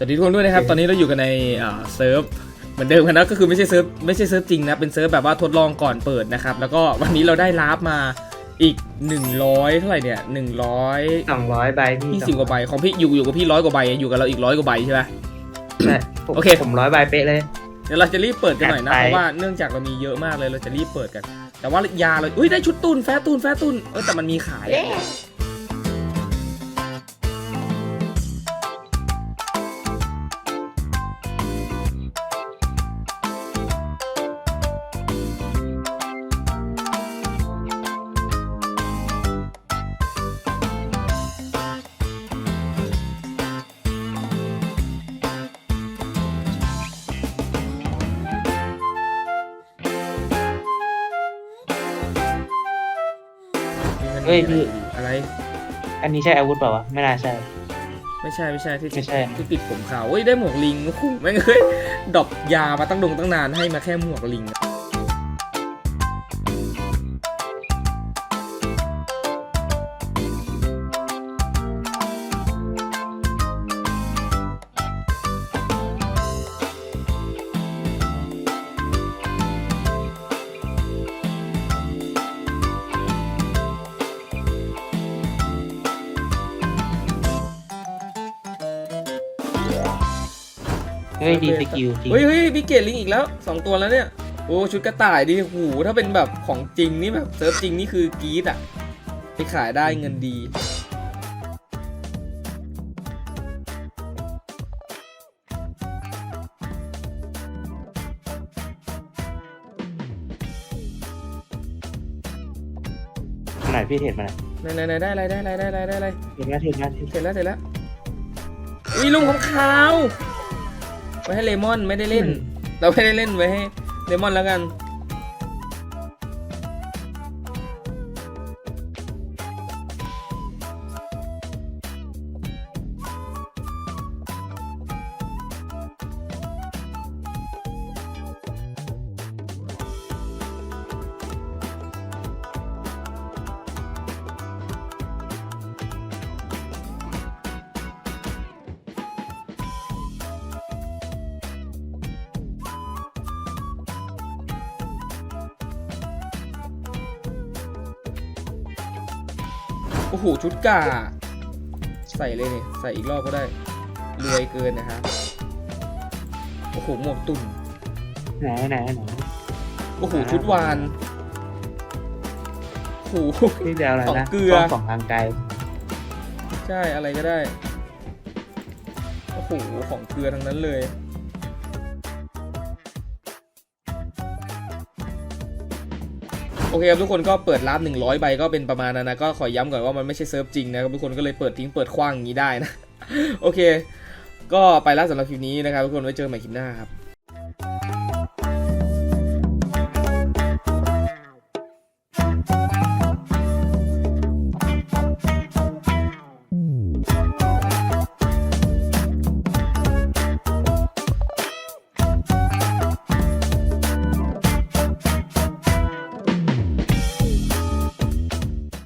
สวัสดีทุกคนด้วยนะครับ ตอนนี้เราอยู่กันในอ่าเซิร์ฟเหมือนเดิมกันนะก็คือไม่ใช่เซิร์ฟไม่ใช่เซิร์ฟจริงนะ เป็นเซิร์ฟแบบว่าทดลองก่อนเปิดนะครับ แล้วก็วันนี้เราได้ลาฟมาอีก 100 เท่าไหร่เนี่ย100สองร้อยใบพี่ยี่สิบกว่าใบของพี่อยู่อยู่กับพี่ร้อยกว่าใบอยู่กับเราอีกร้อยกว่าใบใช่ไหมใช่ผมโอเคผมร้อยใบเป๊ะเลยเดี๋ยวเราจะรีบเปิดกันหน่อยนะจัดไปเพราะว่าเนื่องจากเรามีเยอะมากเลยเราจะรีบเปิดกัน แต่ว่ายาเราอุ้ยได้ชุดตุนแฟตตุนแฟตตุนเออแต่มันมีขาย อะเฮ้ยพี่อะไร อันนี้ใช่อาวุธเปล่าวะไม่น่าใช่ ไม่ใช่ไม่ใช่ที่ไม่ใช่ ที่ปิดผมขาวเฮ้ยได้หมวกลิงโอ้โหแม่งเฮ้ยดรอปยามาตั้งดงตั้งนานให้มาแค่หมวกลิง เฮ้ยดีสกิลจริงเฮ้ยเฮ้ยพี่เกตลิงอีกแล้วสองตัวแล้วเนี่ย โอ้ชุดกระต่ายดิโอ้โหถ้าเป็นแบบของจริงนี่แบบเซิร์ฟจริงนี่คือกรีดอะ ไปขายได้เงินดีขนาดพี่เห็นมาไหนไหนไหนได้อะไรได้อะไรได้อะไรได้อะไรเห็นไหมเห็นไหมเสร็จแล้วเสร็จแล้ว อุ้ยลุงของขาวไว้ให้เลมอนไม่ได้เล่น เราไม่ได้เล่นไว้ให้เลมอนแล้วกัน โอ้โห ชุดกา ใส่เลยเนี่ยใส่อีกรอบก็ได้ รวยเกินนะครับ โอ้โห หมวกตุ่นไหนไหนไหนโอ้โห ชุดวานโอ้โหพี่จะเอาอะไรของนะเกลือกล้งสองทางไกล ใช่ อะไรก็ได้ โอ้โห ของเกลือทั้งนั้นเลย โอเคครับทุกคนก็เปิดรับ100 ใบก็เป็นประมาณนั้นนะก็ขอย้ำก่อนว่ามันไม่ใช่เซิร์ฟจริงนะครับทุกคนก็เลยเปิดทิ้งเปิดคว้างอย่างนี้ได้นะ โอเค ก็ไปแล้วสำหรับคลิปนี้นะครับทุกคนไว้เจอกันใหม่คลิปหน้าครับ